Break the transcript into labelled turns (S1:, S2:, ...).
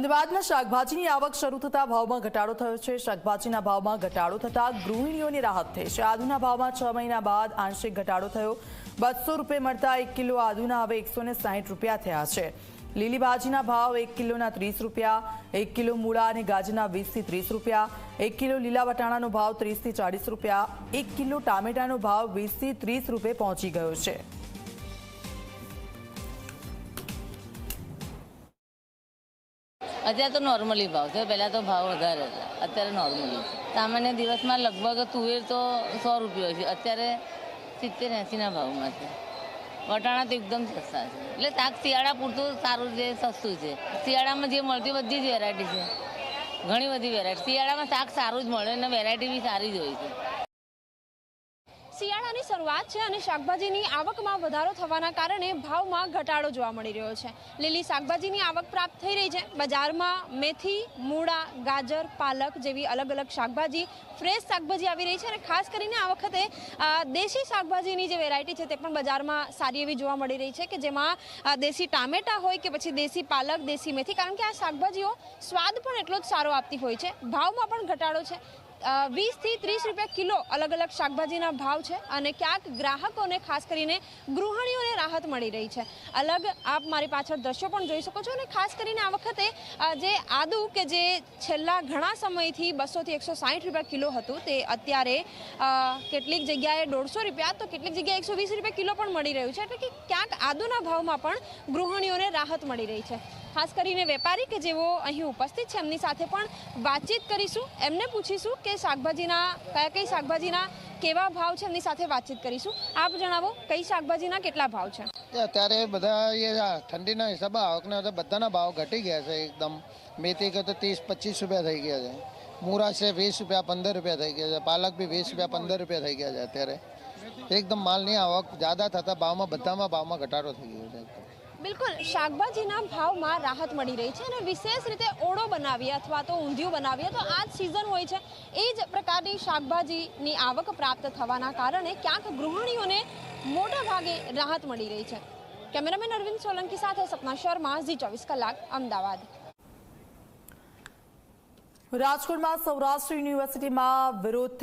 S1: અમદાવાદમાં શાકભાજીની આવક શરૂ થતા ભાવમાં ઘટાડો થયો છે. શાકભાજીના ભાવમાં ઘટાડો થતા ગૃહિણીઓને રાહત થઈ છે. આદુના ભાવમાં છ મહિના બાદ આંશિક ઘટાડો થયો. બસો રૂપિયા મળતા એક કિલો આદુના હવે એકસો રૂપિયા થયા છે. લીલી ભાજીના ભાવ એક કિલોના ત્રીસ રૂપિયા, એક કિલો મૂળા અને ગાજરના વીસથી ત્રીસ રૂપિયા, એક કિલો લીલા વટાણાનો ભાવ ત્રીસથી ચાળીસ રૂપિયા, એક કિલો ટામેટાનો ભાવ વીસથી ત્રીસ રૂપિયે પહોંચી ગયો છે.
S2: અત્યારે તો નોર્મલી ભાવ છે. પહેલાં તો ભાવ વધારે હતા અત્યારે નોર્મલી સામાન્ય દિવસમાં લગભગ તુવેર તો સો રૂપિયા છે. અત્યારે સિત્તેર, એંસીના ભાવમાં છે. વટાણા તો એકદમ સસ્તા છે. એટલે શાક શિયાળા પૂરતું સારું છે, સસ્તું છે. શિયાળામાં જે મળતી બધી જ વેરાયટી છે. ઘણી બધી વેરાયટી શિયાળામાં શાક સારું જ મળે અને વેરાયટી બી સારી જ હોય છે.
S3: શિયાળાની શરૂઆત છે અને શાકભાજીની આવકમાં વધારો થવાના કારણે ભાવમાં ઘટાડો જોવા મળી રહ્યો છે. લીલી શાકભાજીની આવક પ્રાપ્ત થઈ રહી છે. બજારમાં મેથી, મૂળા, ગાજર, પાલક જેવી અલગ અલગ શાકભાજી, ફ્રેશ શાકભાજી આવી રહી છે અને ખાસ કરીને આ વખતે દેશી શાકભાજીની જે વેરાયટી છે તે પણ બજારમાં સારી એવી જોવા મળી રહી છે કે જેમાં દેશી ટામેટા હોય કે પછી દેશી પાલક, દેશી મેથી, કારણ કે આ શાકભાજીઓ સ્વાદ પણ એટલો જ સારો આપતી હોય છે. ભાવમાં પણ ઘટાડો છે. વીસથી ત્રીસ રૂપિયા કિલો અલગ અલગ શાકભાજીના ભાવ છે અને ક્યાંક ગ્રાહકોને ખાસ કરીને ગૃહિણીઓને રાહત મળી રહી છે. અલગ આપ મારી પાછળ દ્રશ્યો પણ જોઈ શકો છો અને ખાસ કરીને આ વખતે જે આદુ કે જે છેલ્લા ઘણા સમયથી બસોથી એકસો સાઠ રૂપિયા કિલો હતું, તે અત્યારે કેટલીક જગ્યાએ દોઢસો રૂપિયા તો કેટલીક જગ્યાએ એકસો વીસ રૂપિયા કિલો પણ મળી રહ્યું છે. એટલે કે ક્યાંક આદુના ભાવમાં પણ ગૃહિણીઓને રાહત મળી રહી છે. ખાસ કરીને વેપારી કે જેઓ અહીં ઉપસ્થિત છે, એમની સાથે પણ વાતચીત કરીશું, એમને પૂછીશું કે શાકભાજીના, કયા કઈ શાકભાજીના કેવા ભાવ છે એમની સાથે વાતચીત કરીશું. આપ જણાવો, કઈ શાકભાજીના કેટલા ભાવ છે?
S4: અત્યારે બધા એ ઠંડીના હિસાબે આવકના તો બધાના ભાવ ઘટી ગયા છે એકદમ. મેથી કે તો ત્રીસ, પચીસ રૂપિયા થઈ ગયા છે. મૂરા છે વીસ રૂપિયા, પંદર રૂપિયા થઈ ગયા છે. પાલક બી વીસ રૂપિયા, પંદર રૂપિયા થઈ ગયા છે અત્યારે. એકદમ માલની આવક જ્યાદા થતા ભાવમાં, બધામાં ભાવમાં ઘટાડો થઈ ગયો છે.
S3: બિલકુલ, શાકભાજીના ભાવમાં રાહત મળી રહી છે અને વિશેષ રીતે ઓળો બનાવીએ અથવા તો ઊંધિયું બનાવીએ તો આ જ સિઝન હોય છે. એ જ પ્રકારની શાકભાજીની આવક પ્રાપ્ત થવાના કારણે ક્યાંક ગૃહિણીઓને મોટા ભાગે રાહત મળી રહી છે. કેમેરામેન અરવિંદ સોલંકી સાથે સપના શર્મા, ઝી ચોવીસ કલાક, અમદાવાદ.
S1: રાજકોટમાં સૌરાષ્ટ્ર યુનિવર્સિટીમાં વિરોધ